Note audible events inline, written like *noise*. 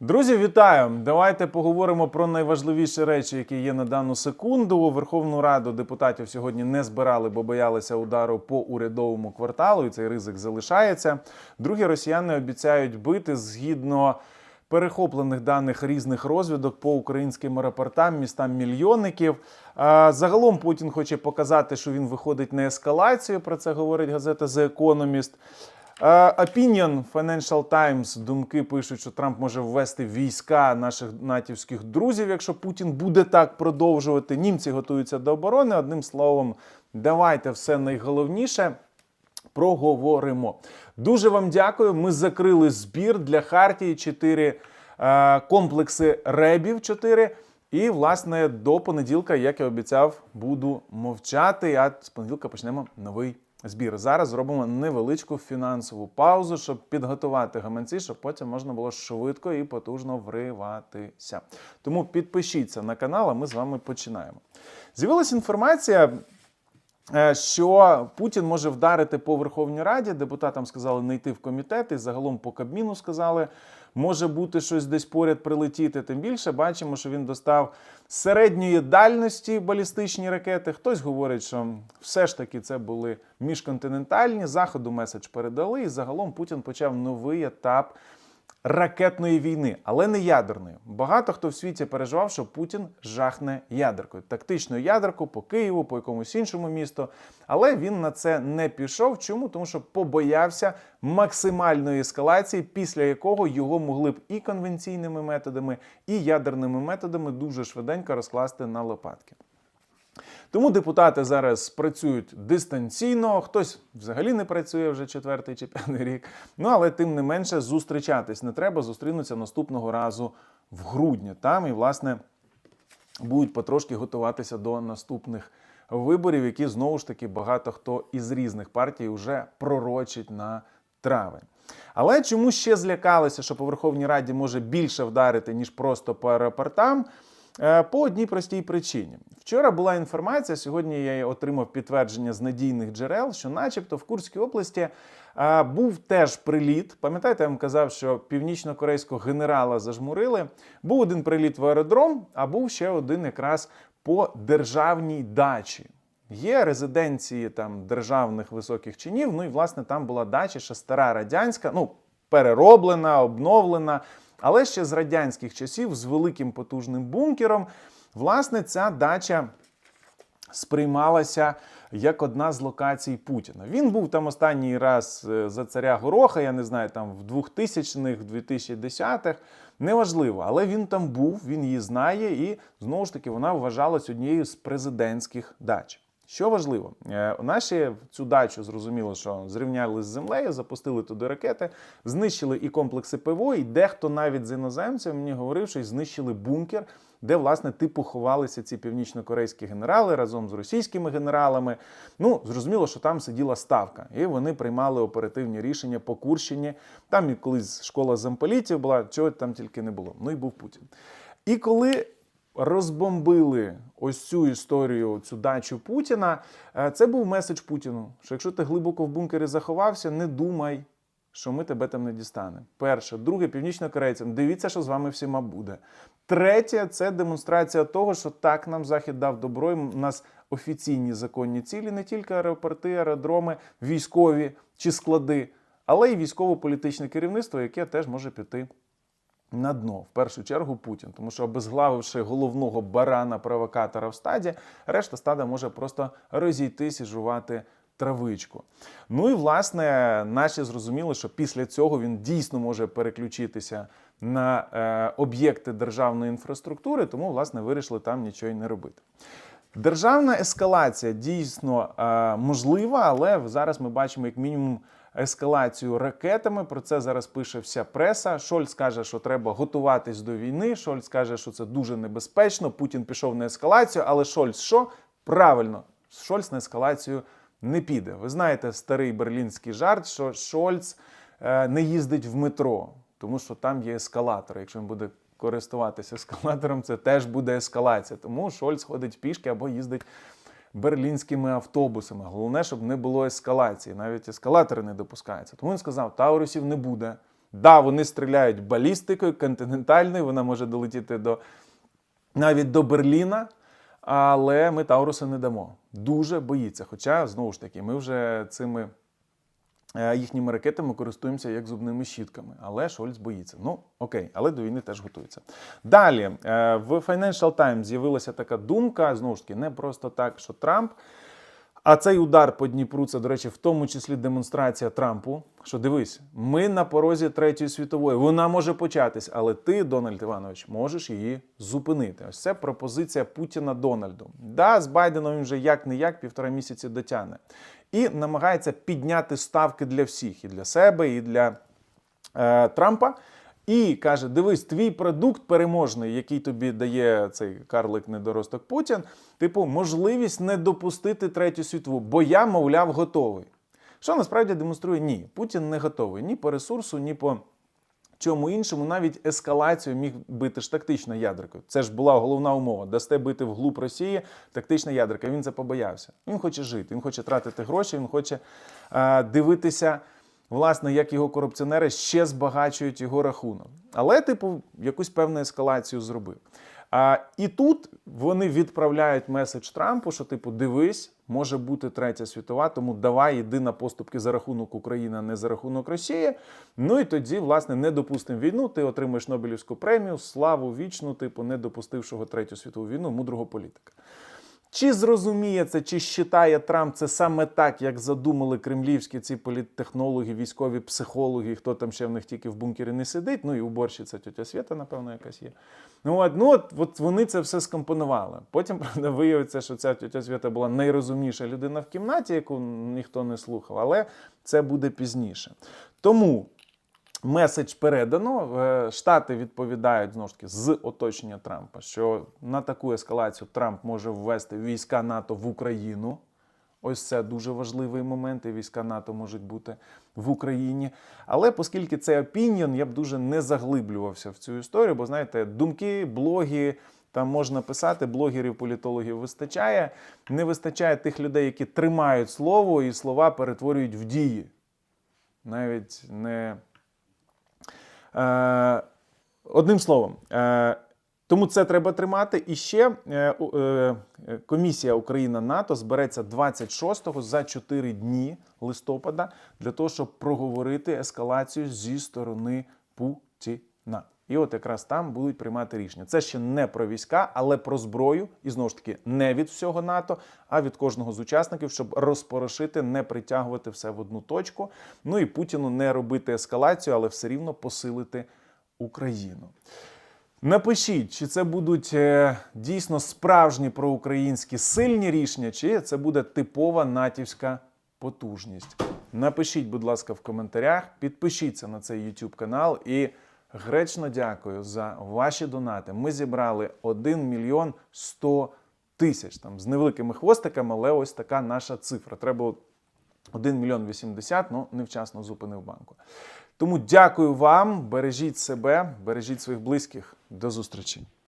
Друзі, вітаю! Давайте поговоримо про найважливіші речі, які є на дану секунду. Верховну Раду депутатів сьогодні не збирали, бо боялися удару по урядовому кварталу, і цей ризик залишається. Другі росіяни обіцяють бити згідно перехоплених даних різних розвідок по українським аеропортам, містам мільйонників. Загалом Путін хоче показати, що він виходить на ескалацію. Про це говорить газета The Economist. Е, Opinion Financial Times думки пишуть, що Трамп може ввести війська наших натівських друзів, якщо Путін буде так продовжувати. Німці готуються до оборони. Одним словом, давайте все найголовніше. Проговоримо. Дуже вам дякую. Ми закрили збір для Хартії 4 е, комплекси ребів 4. І, власне, до понеділка, як я обіцяв, буду мовчати. А з понеділка почнемо новий збір. Зараз зробимо невеличку фінансову паузу, щоб підготувати гаманці, щоб потім можна було швидко і потужно вриватися. Тому підпишіться на канал, а ми з вами починаємо. З'явилася інформація. Е, Що Путін може вдарити по Верховній Раді, депутатам сказали не йти в комітет, і загалом по Кабміну сказали, може бути щось десь поряд прилетіти. Тим більше бачимо, що він достав середньої дальності балістичні ракети. Хтось говорить, що все ж таки це були міжконтинентальні. Заходу меседж передали, і загалом Путін почав новий етап ракетної війни, але не ядерної. Багато хто в світі переживав, що Путін жахне ядеркою, тактичною ядеркою по Києву, по якомусь іншому місту. Але він на це не пішов. Чому? Тому що побоявся максимальної ескалації, після якого його могли б і конвенційними методами, і ядерними методами дуже швиденько розкласти на лопатки. Тому депутати зараз працюють дистанційно, хтось взагалі не працює вже четвертий чи п'ятий рік. Ну але тим не менше зустрічатись не треба. Зустрінуться наступного разу в грудні. Там і власне будуть потрошки готуватися до наступних виборів, які знову ж таки багато хто із різних партій вже пророчить на травень. Але чому ще злякалися, що по Верховній Раді може більше вдарити, ніж просто по аеропортам? Е, По одній простій причині. Вчора була інформація, сьогодні я отримав підтвердження з надійних джерел, що, начебто, в Курській області е, був теж приліт. Пам'ятаєте, я вам казав, що північно-корейського генерала зажмурили. Був один приліт в аеродром, а був ще один якраз по державній дачі. Є резиденції там державних високих чинів. Ну і власне там була дача, ще стара радянська, ну перероблена, обновлена. Але ще з радянських часів з великим потужним бункером, власне, ця дача сприймалася як одна з локацій Путіна. Він був там останній раз е, за царя Гороха, я не знаю, там в 2000-х, в 2010-х. Неважливо, але він там був, він її знає, і знову ж таки вона вважалась однією з президентських дач. Що важливо, Е, наші цю дачу зрозуміло, що зрівняли з землею, запустили туди ракети, знищили і комплекси ПВО, і дехто навіть з іноземців мені говорив, що знищили бункер, де власне типу ховалися ці північно-корейські генерали разом з російськими генералами. Ну зрозуміло, що там сиділа ставка, і вони приймали оперативні рішення по Курщині. Там і колись школа замполітів була, чого там тільки не було. Ну і був Путін. І коли розбомбили ось цю історію, цю дачу Путіна, е, це був меседж Путіну, що якщо ти глибоко в бункері заховався, не думай, що ми тебе там не дістанемо. Перше, друге, північнокорейцям, дивіться, що з вами всіма буде. Третє, це демонстрація того, що так нам Захід дав добро. і У нас офіційні законні цілі, не тільки аеропорти, аеродроми, військові чи склади, але й військово-політичне керівництво, яке теж може піти на дно, в першу чергу Путін, тому що обезглавивши головного барана провокатора в стаді, решта стада може просто розійтись і жувати травичку. Ну і власне наші зрозуміли, що після цього він дійсно може переключитися на е, об'єкти державної інфраструктури, тому власне вирішили там нічого й не робити. Державна ескалація дійсно е, можлива, але зараз ми бачимо як мінімум ескалацію ракетами. Про це зараз пише вся преса. Шольц каже, що треба готуватись до війни. Шольц каже, що це дуже небезпечно. Путін пішов на ескалацію, але Шольц що? Правильно, Шольц на ескалацію не піде. Ви знаєте старий берлінський жарт, що Шольц е, не їздить в метро, тому що там є ескалатор. Якщо він буде користуватися ескалатором, це теж буде ескалація. Тому Шольц ходить пішки або їздить берлінськими автобусами. Головне, щоб не було ескалації. Навіть ескалатори не допускаються. Тому він сказав, Таурусів не буде. Да, вони стріляють балістикою, континентальною, вона може долетіти до навіть до Берліна. Але ми Тауруса не дамо. Дуже боїться. Хоча, знову ж таки, ми вже цими їхніми ракетами користуємося як зубними щітками. Але Шольц боїться. Ну, окей, але до війни теж готується. Далі, е, в Financial Times з'явилася така думка, знову ж таки, не просто так, що Трамп. А цей удар по Дніпру, це, до речі, в тому числі демонстрація Трампу. Що дивись, ми на порозі третьої світової. Вона може початись, але ти, Дональд Іванович, можеш її зупинити. Ось це пропозиція Путіна Дональду. Да, з Байденом він вже як не як півтора місяці дотягне. І намагається підняти ставки для всіх, і для себе, і для е, Трампа. І каже: дивись, твій продукт переможний, який тобі дає цей карлик недоросток Путін, типу, можливість не допустити третю світову, бо я, мовляв, готовий. Що насправді демонструє ні, Путін не готовий ні по ресурсу, ні по чому іншому, навіть ескалацію міг бити ж тактично ядеркою. Це ж була головна умова. Дасте бити вглуб Росії тактична ядерка. Він це побоявся. Він хоче жити, він хоче тратити гроші, він хоче е, дивитися. Власне, як його корупціонери ще збагачують його рахунок. Але, типу, якусь певну ескалацію зробив. А, і тут вони відправляють меседж Трампу, що, типу, дивись, може бути третя світова, тому давай йди на поступки за рахунок України, а не за рахунок Росії. Ну і тоді, власне, не допустимо війну, ти отримаєш Нобелівську премію, славу вічну, типу, не допустившого третю світову війну, мудрого політика. Чи зрозуміє це, чи считає Трамп це саме так, як задумали кремлівські ці політтехнологи, військові психологи, хто там ще в них тільки в бункері не сидить, ну і уборщиця тетя Свята, напевно, якась є. Ну от, ну от, от вони це все скомпонували. Потім, *laughs* правда, виявиться, що ця тетя Свята була найрозумніша людина в кімнаті, яку ніхто не слухав, але це буде пізніше. Тому. Меседж передано. Е, Штати відповідають знову ж таки з оточення Трампа, що на таку ескалацію Трамп може ввести війська НАТО в Україну. Ось це дуже важливий момент, і війська НАТО можуть бути в Україні. Але оскільки це опініон, я б дуже не заглиблювався в цю історію, бо знаєте, думки, блоги. Там можна писати, блогерів, політологів вистачає. Не вистачає тих людей, які тримають слово і слова перетворюють в дії. Навіть не Одним словом, е, тому це треба тримати. І ще е, е, комісія Україна НАТО збереться 26-го за 4 дні листопада для того, щоб проговорити ескалацію зі сторони Путіна. І от якраз там будуть приймати рішення. Це ще не про війська, але про зброю, і знову ж таки не від всього НАТО, а від кожного з учасників, щоб розпорошити, не притягувати все в одну точку. Ну і Путіну не робити ескалацію, але все рівно посилити Україну. Напишіть, чи це будуть е, дійсно справжні проукраїнські сильні рішення, чи це буде типова натівська потужність. Напишіть, будь ласка, в коментарях, підпишіться на цей YouTube канал і гречно дякую за ваші донати. Ми зібрали 1 мільйон 100 тисяч там з невеликими хвостиками, але ось така наша цифра. Треба 1 мільйон 80, ну невчасно зупинив банку. Тому дякую вам, бережіть себе, бережіть своїх близьких. До зустрічі.